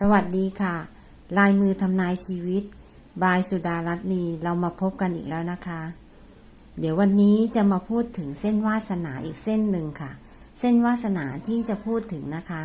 สวัสดีค่ะ ลายมือทำนายชีวิต บายสุดารัตนีเรามาพบกันอีกแล้วนะคะ เดี๋ยววันนี้จะมาพูดถึงเส้นวาสนาอีกเส้นหนึ่งค่ะ เส้นวาสนาที่จะพูดถึงนะคะ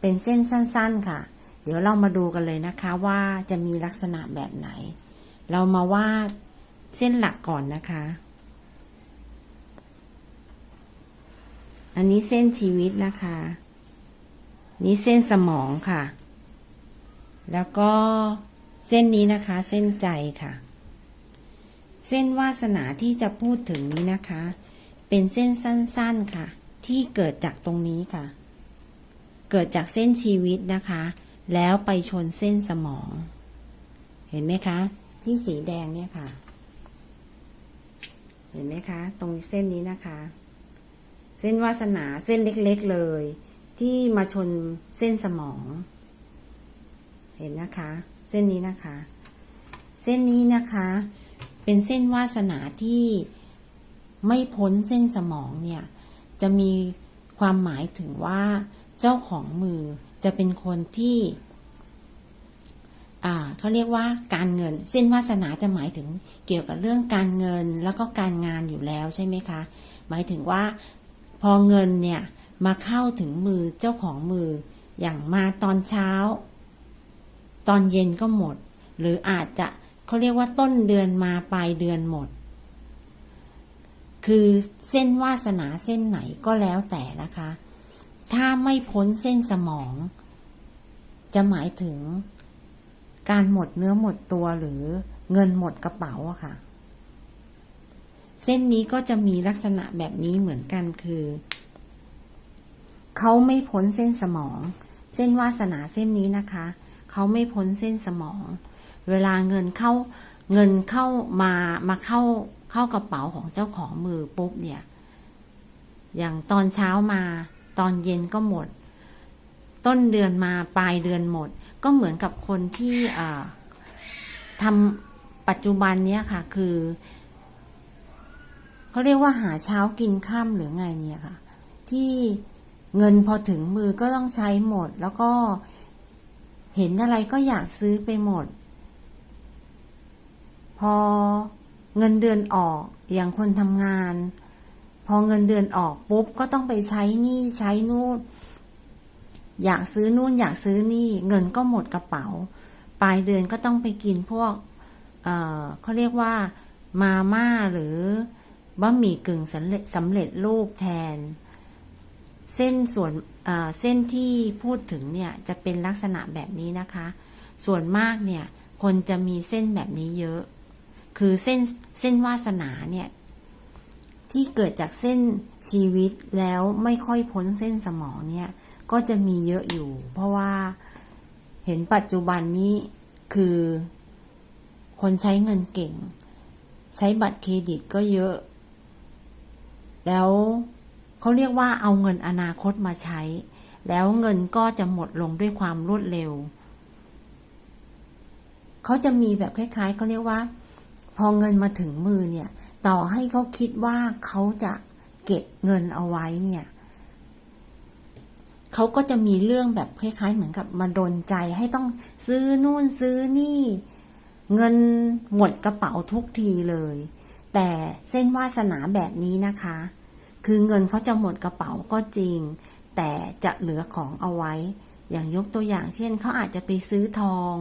เป็นเส้นสั้นๆค่ะ เดี๋ยวเรามาดูกันเลยนะคะว่าจะมีลักษณะแบบไหน เรามาวาดเส้นหลักก่อนนะคะ อันนี้เส้นชีวิตนะคะ นี่เส้นสมองค่ะ แล้วก็เส้นนี้นะคะ เส้นใจค่ะ เส้นวาสนาที่จะพูดถึงนี้นะคะ เป็นเส้นสั้นๆค่ะ ที่เกิดจากตรงนี้ค่ะ เกิดจากเส้นชีวิตนะคะ แล้วไปชนเส้นสมอง เห็นไหมคะ ที่สีแดงเนี่ยค่ะ เห็นไหมคะ ตรงเส้นนี้นะคะ เส้นวาสนาเส้นเล็กๆเลย ที่มาชนเส้นสมอง เห็นนะคะ เส้นนี้นะคะ เส้นนี้นะคะ เป็นเส้นวาสนาที่ไม่พ้นเส้นสมองเนี่ย จะมีความหมายถึงว่าเจ้าของมือจะเป็นคนที่เขาเรียกว่าการเงิน เส้นวาสนาจะหมายถึงเกี่ยวกับเรื่องการเงินแล้วก็การงานอยู่แล้วใช่ไหมคะ หมายถึงว่าพอเงินเนี่ยมาเข้าถึงมือเจ้าของมืออย่างมาตอนเช้า ตอนเย็นก็หมด หรืออาจจะเขาเรียกว่าต้นเดือนมาปลายเดือนหมด คือเส้นวาสนาเส้นไหนก็แล้วแต่นะคะ ถ้าไม่พ้นเส้นสมอง จะหมายถึงการหมดเนื้อหมดตัวหรือเงินหมดกระเป๋าอะค่ะ เส้นนี้ก็จะมีลักษณะแบบนี้เหมือนกันคือ เขาไม่พ้นเส้นสมอง เส้นวาสนาเส้นนี้นะคะ เขาไม่พ้นเส้นสมอง เวลาเงินเข้าเงินเข้ามามาเข้าเข้ากระเป๋าของเจ้าของมือปุ๊บเนี่ย อย่างตอนเช้ามาตอนเย็นก็หมด ต้นเดือนมาปลายเดือนหมด ก็เหมือนกับคนที่ทำปัจจุบันเนี้ยค่ะ คือเขาเรียกว่าหาเช้ากินข้ามหรือไงเนี่ยค่ะ ที่เงินพอถึงมือก็ต้องใช้หมด แล้วก็ เห็นอะไรก็อยากซื้อไปหมด พอเงินเดือนออกอย่างคนทำงาน พอเงินเดือนออกปุ๊บก็ต้องไปใช้หนี่ใช้นู่น อยากซื้อนู่นอยากซื้อนี่ เงินก็หมดกระเป๋า ปลายเดือนก็ต้องไปกินพวกเอ่อเขาเรียกว่ามาม่าหรือบะหมี่กึ่งสำเร็จสำเร็จรูปแทน เส้นส่วน เส้นที่พูดถึงเนี่ยจะเป็นลักษณะแบบนี้นะคะ ส่วนมากเนี่ยคนจะมีเส้นแบบนี้เยอะ คือเส้นเส้นวาสนาเนี่ยที่เกิดจากเส้นชีวิตแล้วไม่ค่อยพ้นเส้นสมองเนี่ยก็จะมีเยอะอยู่ เพราะว่าเห็นปัจจุบันนี้คือคนใช้เงินเก่ง ใช้บัตรเครดิตก็เยอะ แล้ว เขาเรียกว่าเอาเงินอนาคตมาใช้ แล้วเงินก็จะหมดลงด้วยความรวดเร็ว เขาจะมีแบบคล้ายๆเขาเรียกว่า พอเงินมาถึงมือเนี่ย ต่อให้เขาคิดว่าเขาจะเก็บเงินเอาไว้เนี่ยเขาก็จะมีเรื่องแบบคล้าย ๆ เหมือนกับมาดนใจให้ต้องซื้อนู่นซื้อนี่ เงินหมดกระเป๋าทุกทีเลย แต่เส้นวาสนาแบบนี้นะคะ คือเงินเขาจะหมดกระเป๋าก็จริง แต่จะเหลือของเอาไว้ อย่างยกตัวอย่างเช่นเขาอาจจะไปซื้อทอง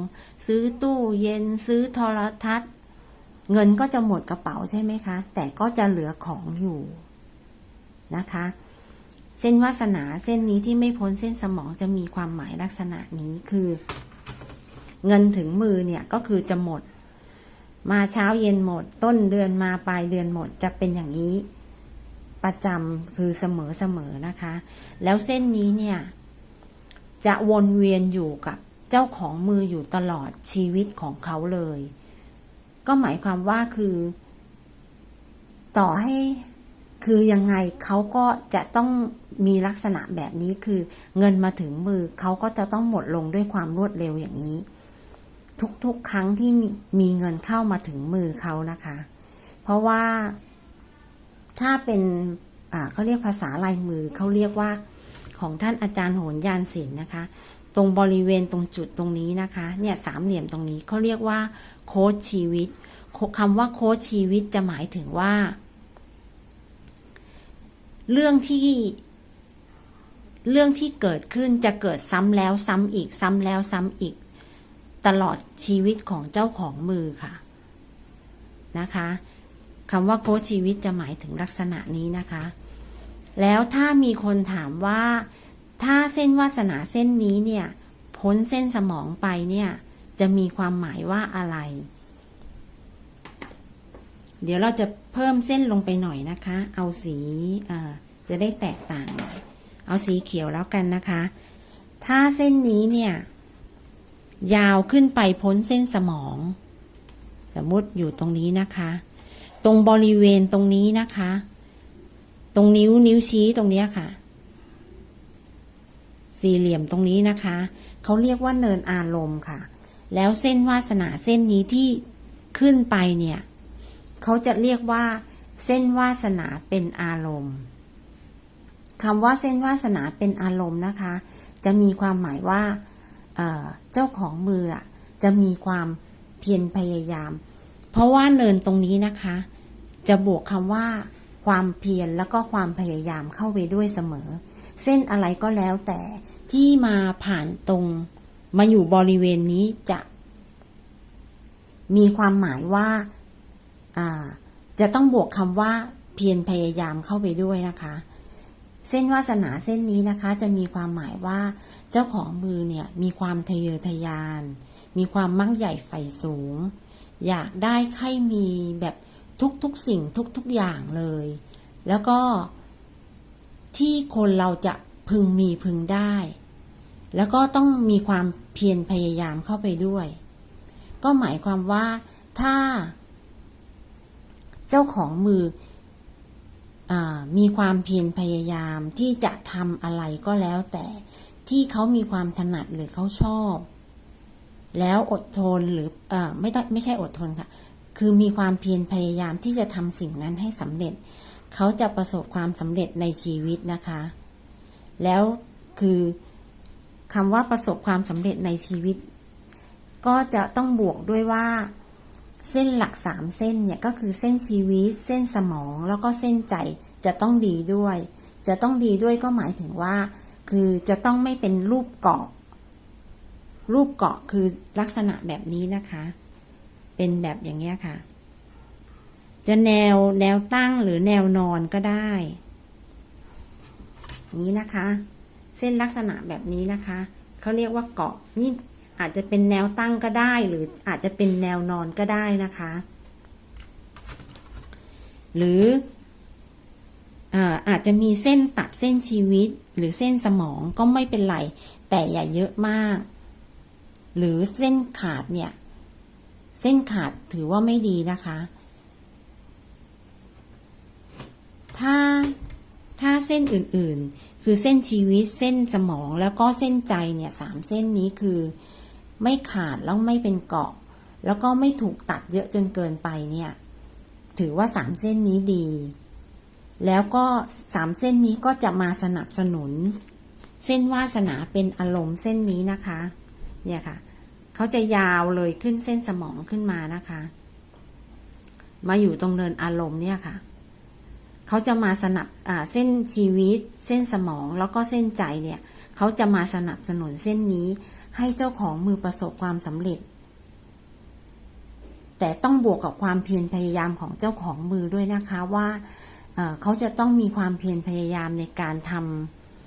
ซื้อตู้เย็นซื้อโทรทัศน์ เงินก็จะหมดกระเป๋าใช่ไหมคะ แต่ก็จะเหลือของอยู่นะคะ เส้นวาสนาเส้นนี้ที่ไม่พ้นเส้นสมองจะมีความหมายลักษณะนี้คือ เงินถึงมือเนี่ยก็คือจะหมด มาเช้าเย็นหมด ต้นเดือนมาปลายเดือนหมดจะเป็นอย่างนี้ ประจำคือเสมอเสมอนะคะ แล้วเส้นนี้เนี่ย จะวนเวียนอยู่กับเจ้าของมืออยู่ตลอดชีวิตของเขาเลย ก็หมายความว่าคือ ต่อให้คือยังไงเขาก็จะต้องมีลักษณะแบบนี้คือ เงินมาถึงมือเขาก็จะต้องหมดลงด้วยความรวดเร็วอย่างนี้ ทุกๆครั้งที่มีมีเงินเข้ามาถึงมือเขานะคะ เพราะว่า ถ้าเป็นเขาเรียกภาษาลายมือเขาเรียกว่าของท่านอาจารย์โหนยานศิลป์นะคะ ตรงบริเวณตรงจุดตรงนี้นะคะ เนี่ยสามเหลี่ยมตรงนี้เขาเรียกว่าโค้ชชีวิตคำว่าโค้ชชีวิตจะหมายถึงว่า เรื่องที่เรื่องที่เกิดขึ้นจะเกิดซ้ำแล้วซ้ำอีกซ้ำแล้วซ้ำอีก ตลอดชีวิตของเจ้าของมือค่ะนะคะ คำว่าโค้ชชีวิตจะหมายถึงลักษณะนี้นะคะ แล้วถ้ามีคนถามว่า ถ้าเส้นวาสนาเส้นนี้เนี่ย พ้นเส้นสมองไปเนี่ย จะมีความหมายว่าอะไร เดี๋ยวเราจะเพิ่มเส้นลงไปหน่อยนะคะ เอาสีจะได้แตกต่างหน่อย เอาสีเขียวแล้วกันนะคะ ถ้าเส้นนี้เนี่ย ยาวขึ้นไปพ้นเส้นสมอง สมมติอยู่ตรงนี้นะคะ ตรงบริเวณตรงนี้นะคะ ตรงนิ้วนิ้วชี้ตรงเนี้ยค่ะ สี่เหลี่ยมตรงนี้นะคะ เขาเรียกว่าเนินอารมณ์ค่ะ แล้วเส้นวาสนาเส้นนี้ที่ขึ้นไปเนี่ย เขาจะเรียกว่า เส้นวาสนาเป็นอารมณ์คำว่าเส้นวาสนาเป็นอารมณ์นะคะ จะมีความหมายว่าเเจ้าของมือจะมีความเพียรพยายาม เพราะว่าเนินตรงนี้นะคะ จะบวกคำว่า ความเพียรแล้วก็ความพยายามเข้าไปด้วยเสมอ เส้นอะไรก็แล้วแต่ที่มาผ่านตรง มาอยู่บริเวณนี้จะ มีความหมายว่าาจะต้องบวกคำว่า เพียรพยายามเข้าไปด้วยนะคะ เส้นวาสนาเส้นนี้นะคะ จะมีความหมายว่า เจ้าของมือเนี่ยมีความทะเยอทะยาน มีความมั่งใหญ่ใฝ่สูง อยากได้ใครมีแบบ ทุกๆสิ่งทุกๆอย่างเลย แล้วก็ที่คนเราจะพึงมีพึงได้ แล้วก็ต้องมีความเพียรพยายามเข้าไปด้วย ก็หมายความว่าถ้า เจ้าของมืออมีความเพียรพยายามที่จะทำอะไรก็แล้วแต่ที่เขามีความถนัดหรือเขาชอบ แล้วอดทนหรือออไม่ต้องไม่ใช่อดทนค่ะ คือมีความเพียรพยายามที่จะทำสิ่งนั้นให้สำเร็จ เขาจะประสบความสำเร็จในชีวิตนะคะ แล้วคือคำว่าประสบความสำเร็จในชีวิต ก็จะต้องบวกด้วยว่า เส้นหลักสามเส้นเนี่ยก็คือเส้นชีวิต เส้นสมองแล้วก็เส้นใจจะต้องดีด้วย จะต้องดีด้วยก็หมายถึงว่า คือจะต้องไม่เป็นรูปเกาะรูปเกาะคือลักษณะแบบนี้นะคะ เป็นแบบอย่างเงี้ยค่ะ จะแนวแนวตั้งหรือแนวนอนก็ได้อย่างนี้นะคะ เส้นลักษณะแบบนี้นะคะเขาเรียกว่าเกาะนี่อาจจะเป็นแนวตั้งก็ได้ หรืออาจจะเป็นแนวนอนก็ได้นะคะ หรืออาอาจจะมีเส้นตัดเส้นชีวิต หรือเส้นสมองก็ไม่เป็นไร แต่อย่าเยอะมาก หรือเส้นขาดเนี่ย เส้นขาดถือว่าไม่ดีนะคะ ถ้าถ้าเส้นอื่นๆ คือเส้นชีวิตเส้นสมองแล้วก็เส้นใจเนี่ยสามเส้นนี้คือไม่ขาดแล้วไม่เป็นเกาะ แล้วก็ไม่ถูกตัดเยอะจนเกินไปเนี่ย ถือว่าสามเส้นนี้ดี แล้วก็สามเส้นนี้ก็จะมาสนับสนุน เส้นวาสนาเป็นอารมณ์เส้นนี้นะคะ เนี่ยค่ะ เขาจะยาวเลยขึ้นเส้นสมองขึ้นมานะคะ มาอยู่ตรงเนินอารมณ์เนี่ยค่ะ เขาจะมาสนับเส้นชีวิต เส้นสมองแล้วก็เส้นใจเนี่ย เขาจะมาสนับสนุนเส้นนี้ ให้เจ้าของมือประสบความสำเร็จ แต่ต้องบวกกับความเพียรพยายามของเจ้าของมือด้วยนะคะว่าเเขาจะต้องมีความเพียรพยายามในการท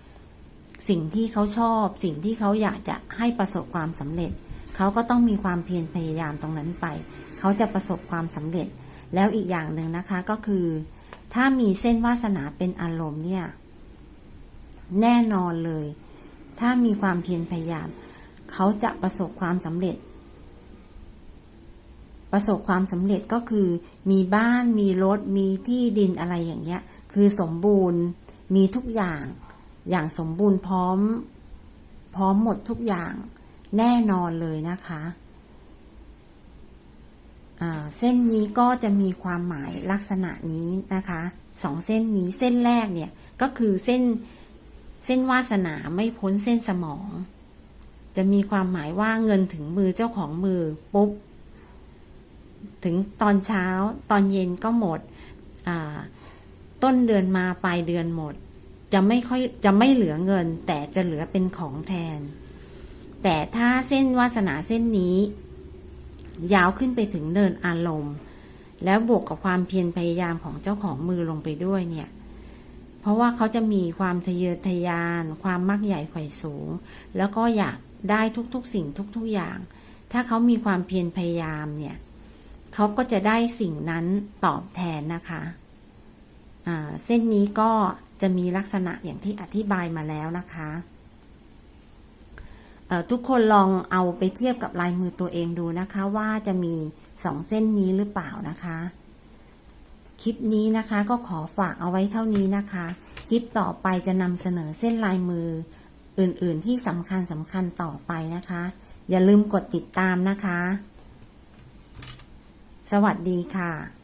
ำสิ่งที่เขาชอบ สิ่งที่เขาอยากจะให้ประสบความสำเร็จ เขาก็ต้องมีความเพียรพยายามตรงนั้นไป เขาจะประสบความสำเร็จ แล้วอีกอย่างหนึ่งนะคะก็คือ ถ้ามีเส้นวาสนาเป็นอารมณ์เนี่ย แน่นอนเลย ถ้ามีความเพียรพยายาม เขาจะประสบความสำเร็จ ประสบความสำเร็จก็คือ มีบ้านมีรถมีที่ดินอะไรอย่างเงี้ย คือสมบูรณ์มีทุกอย่าง อย่างสมบูรณ์พร้อม พร้อมหมดทุกอย่าง แน่นอนเลยนะคะเส้นนี้ก็จะมีความหมายลักษณะนี้นะคะสองเส้นนี้เส้นแรกเนี่ยก็คือเส้นเส้นวาสนาไม่พ้นเส้นสมอง จะมีความหมายว่าเงินถึงมือเจ้าของมือปุ๊บ ถึงตอนเช้าตอนเย็นก็หมดต้นเดือนมาปลายเดือนหมด จะไม่ค่อยจะไม่เหลือเงินแต่จะเหลือเป็นของแทน แต่ถ้าเส้นวาสนาเส้นนี้ ยาวขึ้นไปถึงเนินอารมณ์ แล้วบวกกับความเพียรพยายามของเจ้าของมือลงไปด้วยเนี่ย เพราะว่าเขาจะมีความทะเยอทะยาน ความมักใหญ่ไข่สูง แล้วก็อยากได้ทุกๆสิ่งทุกๆอย่าง ถ้าเขามีความเพียรพยายามเนี่ยเขาก็จะได้สิ่งนั้นตอบแทนนะคะเส้นนี้ก็จะมีลักษณะอย่างที่อธิบายมาแล้วนะคะ ทุกคนลองเอาไปเทียบกับลายมือตัวเองดูนะคะว่าจะมีสองเส้นนี้หรือเปล่านะคะ คลิปนี้นะคะก็ขอฝากเอาไว้เท่านี้นะคะ คลิปต่อไปจะนำเสนอเส้นลายมืออื่นๆที่สำคัญสำคัญต่อไปนะคะ อย่าลืมกดติดตามนะคะ สวัสดีค่ะ